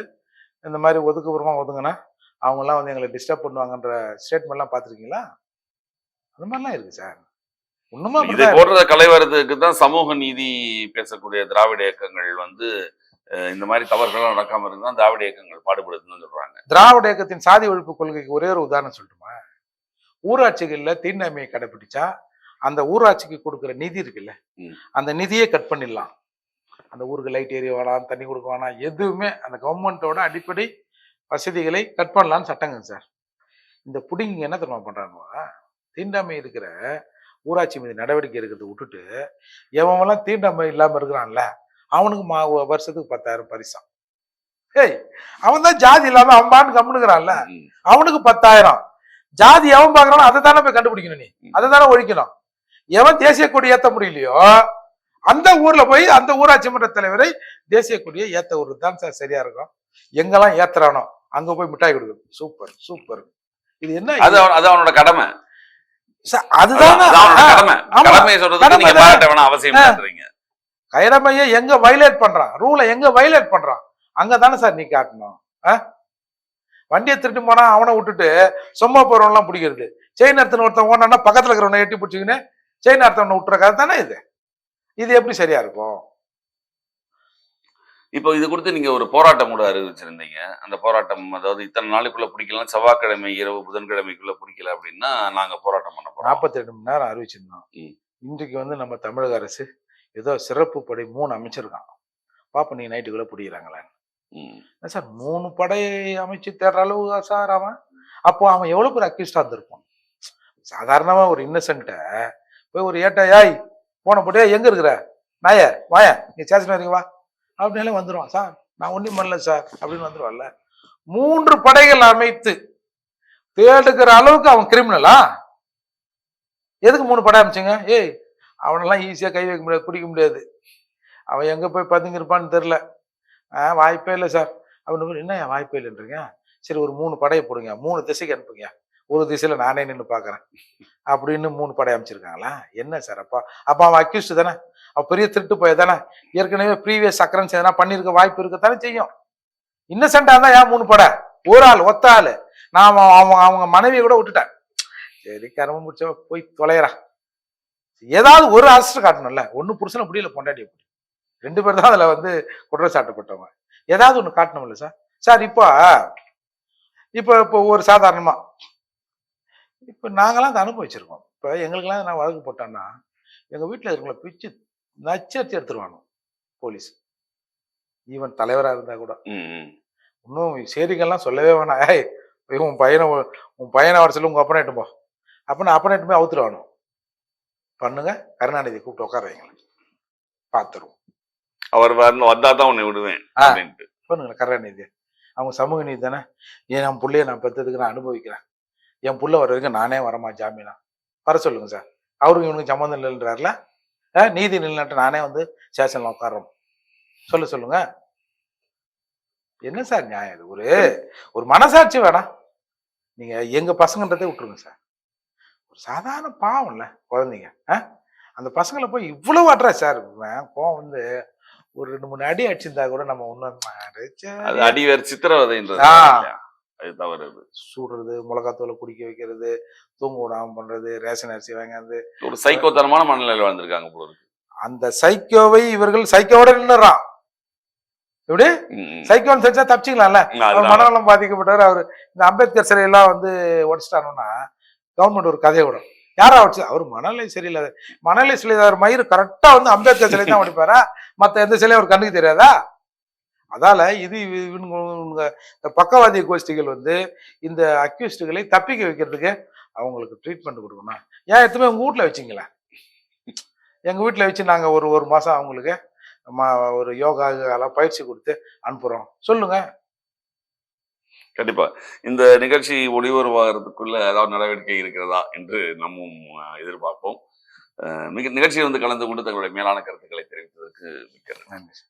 இந்த மாதிரி ஒதுக்குப்புறமா ஒதுங்கினா அவங்க எல்லாம் வந்து எங்களை டிஸ்டர்ப் பண்ணுவாங்கன்ற ஸ்டேட்மெண்ட்லாம் பார்த்திருக்கீங்களா? அந்த மாதிரிலாம் இருக்கு சார். இதை போடுறத களைவரதுக்கு தான் சமூக நீதி பேசக்கூடிய திராவிட இயக்கங்கள் வந்து இந்த மாதிரி தவறுகள் நடக்காம இருந்தா திராவிட இயக்கங்கள் பாடுபடுதுன்னு சொல்றாங்க. திராவிட இயக்கத்தின் சாதி ஒழிப்பு கொள்கைக்கு ஒரே ஒரு உதாரணம் சொல்லட்டுமா? ஊராட்சிகள்ல தீண்டாமையை கடைபிடிச்சா அந்த ஊராட்சிக்கு கொடுக்குற நிதி இருக்குல்ல. அந்த நிதியை கட் பண்ணிடலாம். அந்த ஊருக்கு லைட் ஏரிய வேணாம் தண்ணி கொடுக்க வேணாம் எதுவுமே அந்த கவர்மெண்ட்டோட அடிப்படை வசதிகளை கட் பண்ணலாம்னு சட்டங்க சார். இந்த புடிங்க என்ன தெரியுமா பண்றாங்க தீண்டாமை இருக்கிற ஊராட்சி மீது நடவடிக்கை எடுக்கிறத விட்டுட்டு எவன்லாம் தீண்டாமை இல்லாம இருக்கிறான்ல அவனுக்கு மா வருஷத்துக்கு பத்தாயிரம் பரிசாம் ஏய் அவன் தான் ஜாதி இல்லாம அவன் பாட்டு கம்முனுக்குறான்ல. அவனுக்கு பத்தாயிரம். ஜாதி எவன் பாக்குறானோ அதை தானே போய் கண்டுபிடிக்கணும் நீ. அதை தானே ஒழிக்கணும். எவன் தேசிய கொடி ஏத்த முடியலையோ அந்த ஊர்ல போய் அந்த ஊராட்சி மன்ற தலைவரை தேசிய கொடியை ஏத்த விடுறது தான் சார் சரியா இருக்கும். எங்கெல்லாம் ஏத்துறானோ அங்க போய் மிட்டாய் கொடுக்குறது சூப்பர் சூப்பர். இது என்ன அது அவனோட கடமை. ஆமா. கடமையை எங்க வைலேட் பண்றான்? ரூலை எங்க வைலேட் பண்றான்? அங்க தானே சார் நீ காட்டணும்? வண்டியை திருட்டு போனா அவனை விட்டுட்டு சும்மா போறவன்லாம் பிடிக்கிறது. செயின் அர்த்தன் ஒருத்தன் ஓடனா பக்கத்துல இருக்கிறவனை எட்டி பிடிச்சிக்கின்னு செயின் அர்த்தவனை விட்டுற கதை தானே இது? இது எப்படி சரியா இருக்கும்? இப்போ இது குறித்து நீங்க ஒரு போராட்டம் கூட அறிவிச்சிருந்தீங்க. அந்த போராட்டம் அதாவது இத்தனை நாளுக்குள்ள பிடிக்கலாம் செவ்வாய்க்கிழமை இரவு புதன்கிழமைக்குள்ள பிடிக்கல அப்படின்னா நாங்க போராட்டம் பண்ண போறோம். நாற்பத்தி ரெண்டு மணி நேரம் அறிவிச்சிருந்தோம். இன்றைக்கு வந்து நம்ம தமிழக அரசு ஏதோ சிறப்பு படை மூணு அமைச்சிருக்கான் பாப்ப நீ நைட்டுக்குள்ள பிடிக்கிறாங்களே? ம். என்ன சார் மூணு படை அமைச்சு தேடுற அளவு சார் அவன்? அப்போ அவன் எவ்வளவு பேர் அக்யூஸ்டா இருந்திருப்பான்? சாதாரணமா ஒரு இன்னசென்ட்ட போய் ஒரு ஏட்டா யாய் போன போட்டியா எங்க இருக்கிற? நாய வாய நீ சேசன் வரீங்க வா. அப்படின்னாலே வந்துடுவான் சார் நான் ஒன்றும் பண்ணல சார் அப்படின்னு வந்துடுவான்ல மூன்று படைகள் அமைத்து தேடுகிற அளவுக்கு அவன் கிரிமினலா எதுக்கு மூணு படை அமைச்சிங்க ஏய் அவனெல்லாம் ஈஸியாக கை வைக்க முடியாது பிடிக்க முடியாது. அவன் எங்கே போய் பதுங்கிருப்பான்னு தெரில ஆ வாய்ப்பே இல்லை சார். அப்படின்னு என்ன வாய்ப்பே இல்லைன்றீங்க? சரி ஒரு மூணு படையை போடுங்க. மூணு திசைக்கு அனுப்புங்க. ஒரு திசையில் நானே நின்று பார்க்குறேன். அப்படின்னு மூணு படை அமைச்சிருக்காங்களா என்ன சார் அப்பா? அப்பா அவன் அக்யூஸ்ட் தானே? பெரிய திருட்டு போய் தானே? ஏற்கனவே ப்ரீவியஸ் அக்கரன்ஸ் எதனா பண்ணியிருக்க வாய்ப்பு இருக்கத்தானே செய்யும். இன்னசென்டா இருந்தா ஏன் மூணு படை? ஒரு ஆள் ஒத்த ஆள். நான் அவன் அவங்க மனைவியை கூட விட்டுட்டேன். சரி கரும முடிச்ச போய் தொலைகிறான் ஏதாவது ஒரு அரசு காட்டணும்ல. ஒன்று புருஷனை முடியல பொண்டாட்டி எப்படி ரெண்டு பேர் தான் அதில் வந்து குற்றச்சாட்டப்பட்டவங்க. ஏதாவது ஒன்று காட்டணும்ல சார் சார் இப்போ இப்போ இப்போ ஒரு சாதாரணமாக இப்போ நாங்களாம் அதை அனுபவிச்சிருக்கோம். இப்போ எங்களுக்கெல்லாம் நான் வழக்கு போட்டேன்னா எங்கள் வீட்டில் இருக்கிறவங்கள பிச்சு நச்சரிச்சு எடுத்துருவானோ? போலீஸ். ஈவன் தலைவரா இருந்தா கூட. இன்னும் சேரிகள்லாம் சொல்லவே வேணாம். ஏய் உன் பையனை உன் பையனை வர சொல்லி உங்க அப்பனை எட்டு போ. அப்பனை அப்பனை எட்டு போய் அவுத்துருவானோ? பண்ணுங்க. கருணாநிதி கூப்பிட்டு உட்கார வைங்களேன் பார்த்துருவோம் அவர் வரணும். வந்தா தான் உன்னை விடுவேன் பண்ணுங்களேன் கருணாநிதி. அவங்க சமூக நீதி தானே? ஏன் என் பிள்ளைய நான் பெற்றதுக்கு நான் அனுபவிக்கிறேன். என் புள்ள வர வரைக்கும் நானே வரமா ஜாமீனா? வர சொல்லுங்க சார். அவருக்கு இவனுக்கு சம்மந்தம் இல்லைன்றாருல? நீதி நிலைநாட்ட நானே வந்து ஸ்டேஷன்ல உட்காரோம் சொல்ல சொல்லுங்க. என்ன சார் நியாயம் இது? ஒரு ஒரு மனசாட்சி வேணாம் நீங்க எங்க பசங்கன்றதே விட்டுருங்க சார். ஒரு சாதாரண பாவம்ல குழந்தைங்க. ஆ? அந்த பசங்களை போய் இவ்வளவு அட்ரா சார் கோவம் வந்து ஒரு ரெண்டு மூணு அடி அடிச்சிருந்தா கூட நம்ம ஒன்றும் அது அடிவேர் சித்திரவதைன்றது? அது தவறு அது சுடுறது மிளகாத்தூளை குடிக்க வைக்கிறது தூங்க விடாம பண்றது ரேஷன் அரிசி வாங்கிறது ஒரு சைக்கோத்தனமான மனநிலையில் வாழ்ந்திருக்காங்க போல அந்த சைக்கோவை இவர்கள் சைக்கோவோட நின்னுறான். எப்படி. சைக்கோன்னு தெரிஞ்சா தப்பிச்சிக்கலாம்ல. மனநலம் பாதிக்கப்பட்டவர். அவர் இந்த அம்பேத்கர் சிலையெல்லாம் வந்து உடச்சிட்டானோன்னா கவர்மெண்ட் ஒரு கதையை விடும். யாரா உடச்சு அவர் மனநிலை சரியில்லாத மனநிலை சிலைதார் மயிறு கரெக்டா வந்து அம்பேத்கர் சிலை தான் உடைப்பாரா மத்த எந்த சிலையும் அவர் கண்ணுக்கு தெரியாதா? அதால இது இவ- இவனுங்க இந்த பக்கவாதிய கோஷ்டிகள் வந்து இந்த அக்யூஸ்டுகளை தப்பிக்க வைக்கிறதுக்கு அவங்களுக்கு ட்ரீட்மெண்ட் கொடுக்கணும்? ஏன் எத்துமே உங்க வீட்ல வச்சிங்களேன் எங்க வீட்ல வச்சு நாங்க ஒரு ஒரு மாசம் அவங்களுக்கு ஒரு யோகா எல்லாம் பயிற்சி கொடுத்து அனுப்புறோம். சொல்லுங்க. கண்டிப்பா. இந்த நிகழ்ச்சி ஒளிபரவாகிறதுக்குள்ள ஏதாவது நடவடிக்கை இருக்கிறதா என்று நம்மும் எதிர்பார்ப்போம். மிக நிகழ்ச்சியில் வந்து கலந்து கொண்டு தங்களுடைய மேலான கருத்துக்களை தெரிவித்ததற்கு மிக்க. நன்றி.